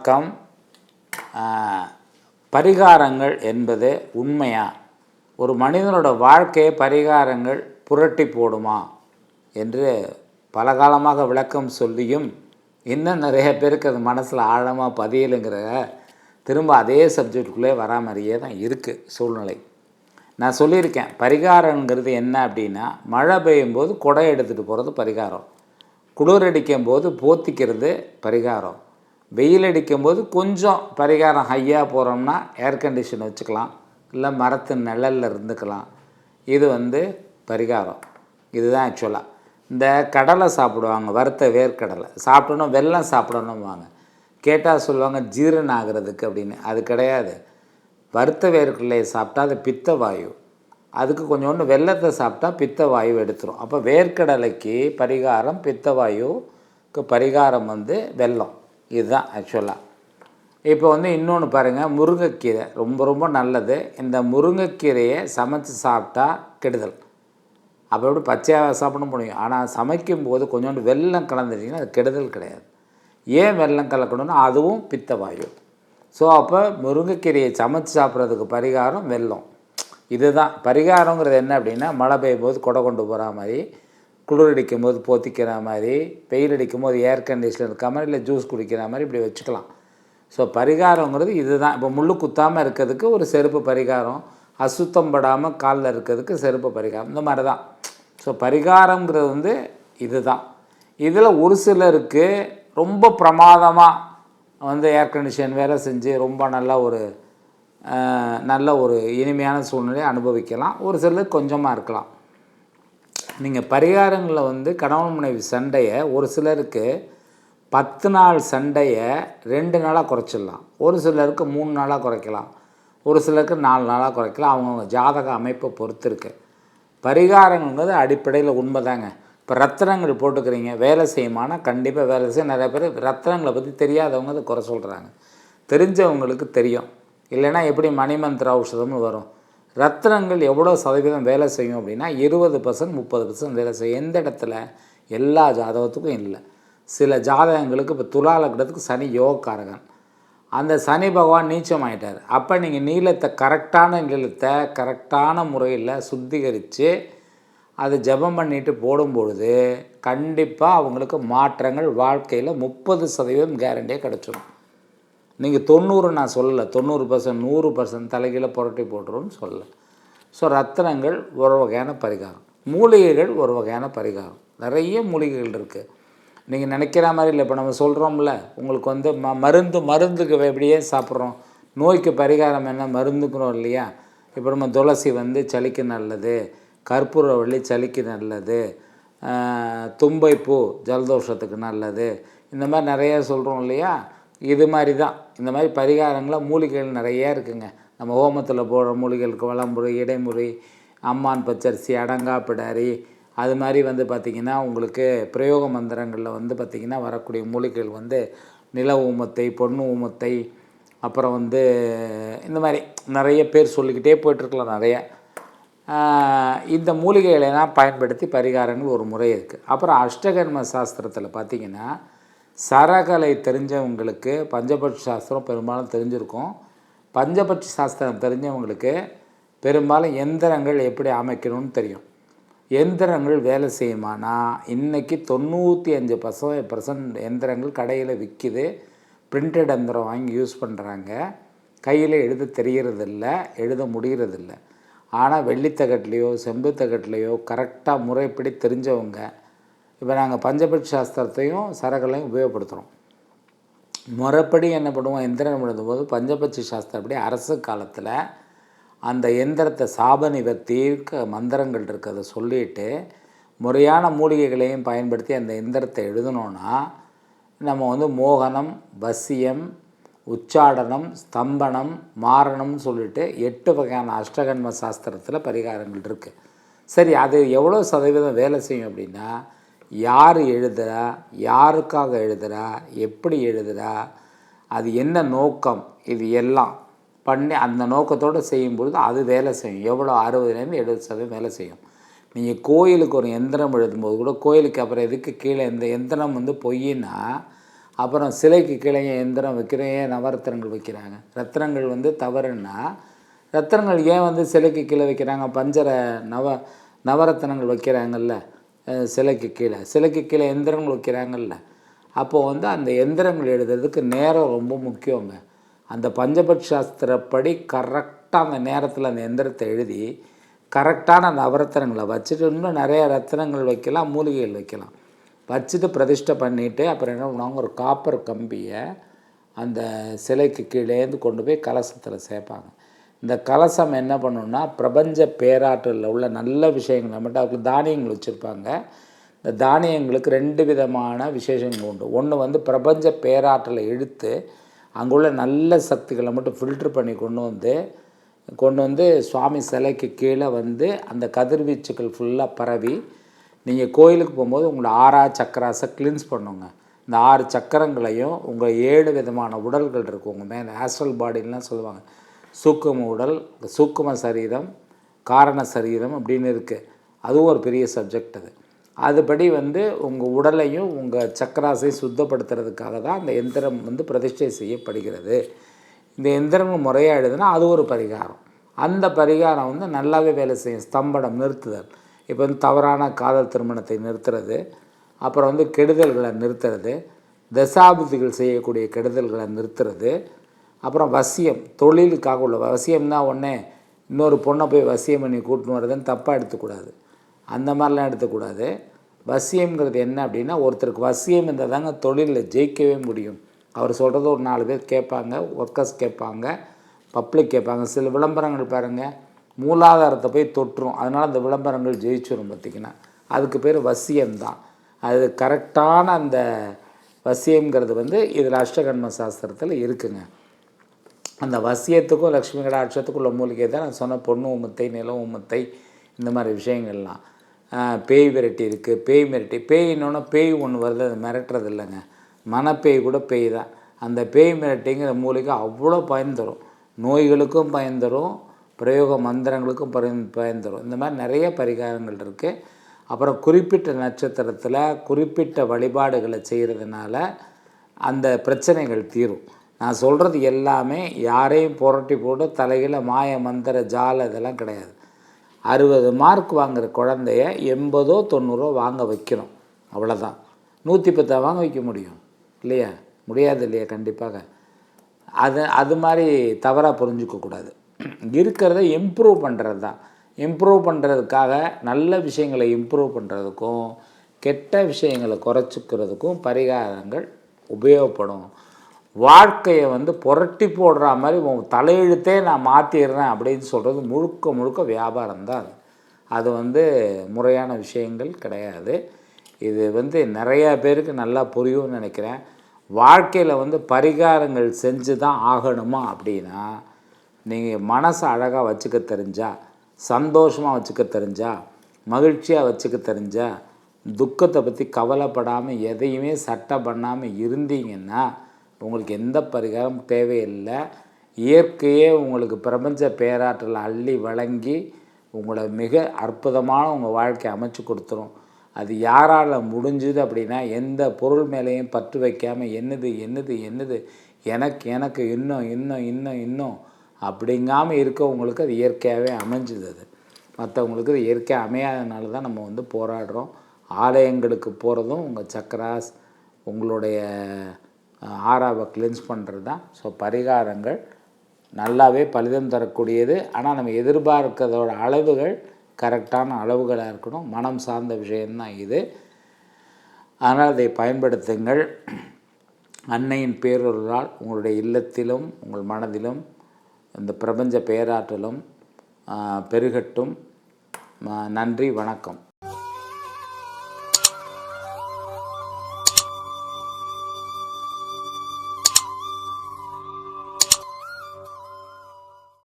வணக்கம். பரிகாரங்கள் என்பது உண்மையா? ஒரு மனிதனோட வாழ்க்கையை பரிகாரங்கள் புரட்டி போடுமா? என்று பல காலமாக விளக்கம் சொல்லியும் இன்னும் நிறைய பேருக்கு அது மனசில் ஆழமாக பதியலுங்கிற திரும்ப அதே சப்ஜெக்டுக்குள்ளே வரா மாதிரியே தான் இருக்குது சூழ்நிலை. நான் சொல்லியிருக்கேன் பரிகாரங்கிறது என்ன அப்படின்னா மழை பெய்யும் போது குடை எடுத்துகிட்டு போகிறது பரிகாரம். குளிர் அடிக்கும் போது போத்திக்கிறது பரிகாரம். வெயில் அடிக்கும்போது கொஞ்சம் பரிகாரம் ஹையாக போகிறோம்னா ஏர் கண்டிஷன் வச்சுக்கலாம். இல்லை மரத்து நிழலில் இருந்துக்கலாம். இது வந்து பரிகாரம். இதுதான் ஆக்சுவலாக இந்த கடலை சாப்பிடுவாங்க வறுத்த வேர்க்கடலை. சாப்பிடணும் வெல்லம் சாப்பிடணும்வாங்க கேட்டால் சொல்லுவாங்க ஜீரணம் ஆகிறதுக்கு அப்படின்னு. அது கிடையாது. வறுத்த வேர்க்கடலையை சாப்பிட்டா அது பித்த வாயு. அதுக்கு கொஞ்சோண்டு வெள்ளத்தை சாப்பிட்டா பித்த வாயு எடுத்துரும். அப்போ வேர்க்கடலைக்கு பரிகாரம் பித்த வாயுக்கு பரிகாரம் வந்து வெல்லம். இதுதான் ஆக்சுவலாக இப்போ வந்து இன்னொன்று பாருங்கள் முருங்கைக்கீரை. ரொம்ப ரொம்ப நல்லது. இந்த முருங்கைக்கீரையை சமைச்சு சாப்பிட்டா கெடுதல். அப்புறம் எப்படி பச்சையாக சாப்பிட முடியும்? ஆனால் சமைக்கும் போது கொஞ்சோண்டு வெல்லம் கலந்துட்டிங்கன்னா அது கெடுதல் கிடையாது. ஏன் வெல்லம் கலக்கணும்னா அதுவும் பித்த வாயு. ஸோ அப்போ முருங்கைக்கீரையை சமைச்சு சாப்பிட்றதுக்கு பரிகாரம் வெல்லம். இதுதான். பரிகாரங்கிறது என்ன அப்படின்னா மழை பெய்யும் போது கொடை கொண்டு போகிற மாதிரி குளிர் அடிக்கும் போது போத்திக்கிற மாதிரி வெயில் அடிக்கும் போது ஏர் கண்டிஷனில் இருக்காமல் இல்லை ஜூஸ் குடிக்கிற மாதிரி இப்படி வச்சுக்கலாம். ஸோ பரிகாரங்கிறது இதுதான். இப்போ முள்ளு குத்தாமல் இருக்கிறதுக்கு ஒரு செருப்பு பரிகாரம் அசுத்தம் படாமல் காலில் இருக்கிறதுக்கு செருப்பு பரிகாரம் இந்த மாதிரி தான் ஸோ பரிகாரங்கிறது வந்து இதுதான். இதில் ஒரு சிலருக்கு ரொம்ப பிரமாதமாக வந்து ஏர் கண்டிஷன் வேலை செஞ்சு ரொம்ப நல்ல ஒரு நல்ல ஒரு இனிமையான சூழ்நிலையை அனுபவிக்கலாம். ஒரு சிலருக்கு கொஞ்சமாக இருக்கலாம். நீங்கள் பரிகாரங்களில் வந்து கணவன் மனைவி சண்டையை ஒரு சிலருக்கு பத்து நாள் சண்டையை ரெண்டு நாளாக குறைச்சிடலாம். ஒரு சிலருக்கு மூணு நாளாக குறைக்கலாம். ஒரு சிலருக்கு நாலு நாளாக குறைக்கலாம். அவங்கவுங்க ஜாதக அமைப்பை பொறுத்து இருக்குது பரிகாரங்கிறது அடிப்படையில் உண்மைதாங்க. இப்போ ரத்தனங்கள் போட்டுக்கிறீங்க வேலை செய்யுமானா கண்டிப்பாக வேலை செய்யும் நிறைய பேர் ரத்தனங்களை பற்றி தெரியாதவங்க அதை குறை சொல்கிறாங்க தெரிஞ்சவங்களுக்கு தெரியும். இல்லைன்னா எப்படி மணிமந்திர ஔஷதம்னு வரும். ரத்தினங்கள் எவ்வளோ சதவீதம் வேலை செய்யும் அப்படின்னா இருபது பர்சன்ட் முப்பது பர்சன்ட் வேலை செய்யும். எந்த இடத்துல? எல்லா ஜாதகத்துக்கும் இல்லை. சில ஜாதகங்களுக்கு இப்போ துலா லக்னத்துக்கு சனி யோகக்காரகன். அந்த சனி பகவான் நீச்சம் ஆயிட்டார். அப்போ நீங்கள் நீளத்தை கரெக்டான நீளத்தை கரெக்டான முறையில் சுத்திகரித்து அது ஜெபம் பண்ணிட்டு போடும்பொழுது கண்டிப்பாக அவங்களுக்கு மாற்றங்கள் வாழ்க்கையில் முப்பது சதவீதம் கேரண்டியாக கிடச்சிடும் நீங்கள் தொண்ணூறு நான் சொல்லலை. தொண்ணூறு பர்சன்ட் நூறு பர்சன்ட் தலைகீழ புரட்டி போட்டுருன்னு சொல்லலை. ஸோ ரத்தனங்கள் ஒரு வகையான பரிகாரம். மூலிகைகள் ஒரு வகையான பரிகாரம். நிறைய மூலிகைகள் இருக்குது நீங்கள் நினைக்கிற மாதிரி இல்லை. இப்போ நம்ம சொல்கிறோம்ல உங்களுக்கு வந்து ம மருந்து மருந்துக்கு எப்படியே சாப்பிட்றோம். நோய்க்கு பரிகாரம் என்ன? மருந்துக்கிறோம் இல்லையா? இப்போ நம்ம துளசி வந்து சளிக்கு நல்லது. கற்பூரவள்ளி சளிக்கு நல்லது. தும்பைப்பூ ஜலதோஷத்துக்கு நல்லது. இந்த மாதிரி நிறைய சொல்கிறோம் இல்லையா? இது மாதிரி தான். இந்த மாதிரி பரிகாரங்களாக மூலிகைகள் நிறைய இருக்குங்க. நம்ம ஹோமத்தில் போடுற மூலிகைகளுக்கு வளம்புரி இடைமுறை அம்மான் பச்சரிசி அடங்கா பிடாரி அது மாதிரி வந்து பார்த்திங்கன்னா உங்களுக்கு பிரயோக மந்திரங்களில் வந்து பார்த்திங்கன்னா வரக்கூடிய மூலிகைகள் வந்து நில ஊமத்தை பொண்ணு ஊமத்தை அப்புறம் வந்து இந்த மாதிரி நிறைய பேர் சொல்லிக்கிட்டே போயிட்டுருக்கலாம் நிறைய. இந்த மூலிகைகளை எல்லாம் பயன்படுத்தி பரிகாரங்கள் ஒரு முறை இருக்குது அப்புறம் அஷ்டகர்ம சாஸ்திரத்தில் பார்த்திங்கன்னா சரகலை தெரிஞ்சவங்களுக்கு பஞ்சபட்ச சாஸ்திரம் பெரும்பாலும் தெரிஞ்சிருக்கும். பஞ்சபட்ச சாஸ்திரம் தெரிஞ்சவங்களுக்கு பெரும்பாலும் எந்திரங்கள் எப்படி அமைக்கணும்னு தெரியும். எந்திரங்கள் வேலை செய்யுமானா இன்றைக்கி தொண்ணூற்றி அஞ்சு பர்ச பர்சன்ட் எந்திரங்கள் கடையில் விற்கிது பிரிண்டட் எந்திரம் வாங்கி யூஸ் பண்ணுறாங்க கையில் எழுத தெரிகிறதில்ல எழுத முடிகிறதில்ல ஆனால் வெள்ளித்தகட்லேயோ செம்புத்தகட்லேயோ கரெக்டாக முறைப்படி தெரிஞ்சவங்க இப்போ நாங்கள் பஞ்சபட்ச சாஸ்திரத்தையும் சரகளையும் உபயோகப்படுத்துகிறோம் முறைப்படி என்ன பண்ணுவோம்? எந்திரம் எழுதும்போது பஞ்சபட்சி சாஸ்திரப்படி அரசு காலத்தில் அந்த எந்திரத்தை சாப நிவர்த்திக்க மந்திரங்கள் இருக்கிறத சொல்லிட்டு முறையான மூலிகைகளையும் பயன்படுத்தி அந்த எந்திரத்தை எழுதணுன்னா நம்ம வந்து மோகனம் வசியம் உச்சாடனம் ஸ்தம்பனம் மாரணம்னு சொல்லிட்டு எட்டு வகையான அஷ்டகன்ம சாஸ்திரத்தில் பரிகாரங்கள் இருக்குது சரி அது எவ்வளோ சதவீதம் வேலை செய்யும் அப்படின்னா யார் எழுதுகிறா யாருக்காக எழுதுகிறா எப்படி எழுதுகிறா அது என்ன நோக்கம்? இது எல்லாம் பண்ணி அந்த நோக்கத்தோடு செய்யும்பொழுது அது வேலை செய்யும். எவ்வளோ அறுபதுலேருந்து எழுபது சதவீதம் வேலை செய்யும். நீங்கள் கோயிலுக்கு ஒரு எந்திரம் எழுதும்போது கூட கோயிலுக்கு அப்புறம் எதுக்கு கீழே இந்த எந்திரம் வந்து பொய்னா அப்புறம் சிலைக்கு கீழே எந்திரம் வைக்கிறேன் ஏன் நவரத்தினங்கள் வைக்கிறாங்க? ரத்தினங்கள் வந்து தவறுன்னா ரத்தினங்கள் ஏன் வந்து சிலைக்கு கீழே வைக்கிறாங்க? பஞ்சர நவ நவரத்தினங்கள் வைக்கிறாங்கல்ல. சிலைக்கு கீழே. சிலைக்கு கீழே எந்திரங்கள் வைக்கிறாங்கல்ல. அப்போது வந்து அந்த எந்திரங்கள் எழுதுறதுக்கு நேரம் ரொம்ப முக்கியங்க. அந்த பஞ்சபட்ச சாஸ்திரப்படி கரெக்டாக அந்த நேரத்தில் அந்த எந்திரத்தை எழுதி கரெக்டான நவரத்தினங்களை வச்சுட்டு இன்னும் நிறைய ரத்தினங்கள் வைக்கலாம் மூலிகைகள் வைக்கலாம். வச்சுட்டு பிரதிஷ்டை பண்ணிவிட்டு அப்புறம் என்ன பண்ணுவாங்க? ஒரு காப்பர் கம்பியை அந்த சிலைக்கு கீழேந்து கொண்டு போய் கலசத்தில் சேர்ப்பாங்க இந்த கலசம் என்ன பண்ணுன்னா பிரபஞ்ச பேராற்றலில் உள்ள நல்ல விஷயங்களை மட்டும் அவங்களுக்கு தானியங்கள் வச்சுருப்பாங்க. இந்த தானியங்களுக்கு ரெண்டு விதமான விசேஷங்கள் உண்டு. ஒன்று வந்து பிரபஞ்ச பேராற்றலை இழுத்து அங்குள்ள நல்ல சக்திகளை மட்டும் ஃபில்ட்ரு பண்ணி கொண்டு வந்து கொண்டு வந்து சுவாமி சிலைக்கு கீழே வந்து அந்த கதிர்வீச்சுக்கள் ஃபுல்லாக பரவி நீங்கள் கோயிலுக்கு போகும்போது உங்களோட ஆறா சக்கராசை க்ளீன்ஸ் பண்ணுங்க. இந்த ஆறு சக்கரங்களையும் உங்கள் ஏழு விதமான உடல்கள் இருக்கும் உங்கள் மேலே ஆஸ்ட்ரல் பாடிலாம் சொல்லுவாங்க. சூக்கும உடல் சூக்கும சரீரம் காரண சரீரம் அப்படின்னு இருக்குது அதுவும் ஒரு பெரிய சப்ஜெக்ட் அது. அதுபடி வந்து உங்கள் உடலையும் உங்கள் சக்கராசையும் சுத்தப்படுத்துறதுக்காக தான் அந்த எந்திரம் வந்து பிரதிஷ்டை செய்யப்படுகிறது. இந்த எந்திரங்கள் முறையாக எழுதுனா அது ஒரு பரிகாரம். அந்த பரிகாரம் வந்து நல்லாவே வேலை செய்யும். ஸ்தம்பனம் நிறுத்துதல். இப்போ வந்து தவறான காதல் திருமணத்தை நிறுத்துறது. அப்புறம் வந்து கெடுதல்களை நிறுத்துறது. தசாபுத்திகள் செய்யக்கூடிய கெடுதல்களை நிறுத்துறது. அப்புறம் வசியம் தொழிலுக்காக உள்ள வசியம்னா உடனே இன்னொரு பொண்ணை போய் வசியம் பண்ணி கூட்டின்னு வர்றதுன்னு தப்பாக எடுத்துக்கூடாது. அந்த மாதிரிலாம் எடுத்துக்கூடாது. வசியம்ங்கிறது என்ன அப்படின்னா ஒருத்தருக்கு வசியம் இருந்தால் தாங்க தொழிலில் ஜெயிக்கவே முடியும். அவர் சொல்கிறது ஒரு நாலு பேர் கேட்பாங்க ஒர்க்கர்ஸ் கேட்பாங்க பப்ளிக் கேட்பாங்க. சில விளம்பரங்கள் பாருங்கள் மூலாதாரத்தை போய் தொற்றும். அதனால் அந்த விளம்பரங்கள் ஜெயிச்சிடும் பார்த்திங்கன்னா. அதுக்கு பேர் வசியம்தான் அது கரெக்டான அந்த வசியம்ங்கிறது வந்து இதில் அஷ்டகர்ம சாஸ்திரத்தில் இருக்குங்க. அந்த வசியத்துக்கும் லக்ஷ்மி கடாட்சத்துக்கும் உள்ள மூலிகை தான் நான் சொன்ன பொண்ணு உமுத்தை நில உமுத்தை இந்த மாதிரி விஷயங்கள்லாம். பேய் விரட்டி இருக்குது பேய் மிரட்டி பேயினோன்னா பேய் ஒன்று வருது அது மிரட்டுறது இல்லைங்க. மனப்பேய் கூட பேய் தான். அந்த பேய் மிரட்டிங்கிற மூலிகை அவ்வளோ பயன் தரும். நோய்களுக்கும் பயன் தரும் பிரயோக மந்திரங்களுக்கும் பயன் பயன் தரும். இந்த மாதிரி நிறைய பரிகாரங்கள் இருக்குது அப்புறம் குறிப்பிட்ட நட்சத்திரத்தில் குறிப்பிட்ட வழிபாடுகளை செய்கிறதுனால அந்த பிரச்சனைகள் தீரும். நான் சொல்கிறது எல்லாமே யாரையும் புரட்டி போட்டு தலையில் மாய மந்திர ஜால இதெல்லாம் கிடையாது. அறுபது மார்க் வாங்குகிற குழந்தைய எண்பதோ தொண்ணூறோ வாங்க வைக்கணும். அவ்வளோதான் நூற்றி பத்தா வாங்க வைக்க முடியும். இல்லையா? முடியாது இல்லையா? கண்டிப்பாக. அது அது மாதிரி தவறாக புரிஞ்சுக்கக்கூடாது இருக்கிறத இம்ப்ரூவ் பண்ணுறது தான் இம்ப்ரூவ் பண்ணுறதுக்காக நல்ல விஷயங்களை இம்ப்ரூவ் பண்ணுறதுக்கும் கெட்ட விஷயங்களை குறைச்சிக்கிறதுக்கும் பரிகாரங்கள் உபயோகப்படும். வாழ்க்கையை வந்து புரட்டி போடுற மாதிரி உன் தலையெழுத்தே நான் மாற்றிடுறேன் அப்படின்னு சொல்கிறது முழுக்க முழுக்க வியாபாரம் தான் அது. வந்து முறையான விஷயங்கள் கிடையாது. இது வந்து நிறையா பேருக்கு நல்லா புரியும்னு நினைக்கிறேன். வாழ்க்கையில் வந்து பரிகாரங்கள் செஞ்சு தான் ஆகணுமா அப்படின்னா நீங்கள் மனசை அழகாக வச்சுக்க தெரிஞ்சா சந்தோஷமாக வச்சுக்க தெரிஞ்சா மகிழ்ச்சியாக வச்சுக்க தெரிஞ்சா துக்கத்தை பற்றி கவலைப்படாமல் எதையுமே சட்டை பண்ணாமல் இருந்தீங்கன்னா உங்களுக்கு எந்த பரிகாரம் தேவையில்லை. இயற்கையே உங்களுக்கு பிரபஞ்ச பேராற்றல் அள்ளி வழங்கி உங்களை மிக அற்புதமான உங்கள் வாழ்க்கையை அமைச்சு கொடுத்துரும். அது யாரால் முடிஞ்சுது அப்படின்னா எந்த பொருள் மேலேயும் பற்று வைக்காமல் என்னது என்னது என்னது எனக்கு எனக்கு இன்னும் இன்னும் இன்னும் இன்னும் அப்படிங்காமல் இருக்கவங்களுக்கு அது இயற்கையாகவே அமைஞ்சுது அது. மற்றவங்களுக்கு அது இயற்கையாக அமையாதனால தான் நம்ம வந்து போராடுறோம். ஆலயங்களுக்கு போகிறதும் உங்கள் சக்கராஸ் உங்களுடைய ஆறாவை கிளென்ஸ் பண்ணுறது தான் ஸோ பரிகாரங்கள் நல்லாவே பலிதம் தரக்கூடியது. ஆனால் நம்ம எதிர்பார்க்கிறதோட அளவுகள் கரெக்டான அளவுகளாக இருக்கணும். மனம் சார்ந்த விஷயந்தான் இது. அதனால் அதை பயன்படுத்துங்கள். அன்னையின் பேரொருளால் உங்களுடைய இல்லத்திலும் உங்கள் மனதிலும் இந்த பிரபஞ்ச பேராற்றலும் பெருகட்டும். நன்றி வணக்கம்.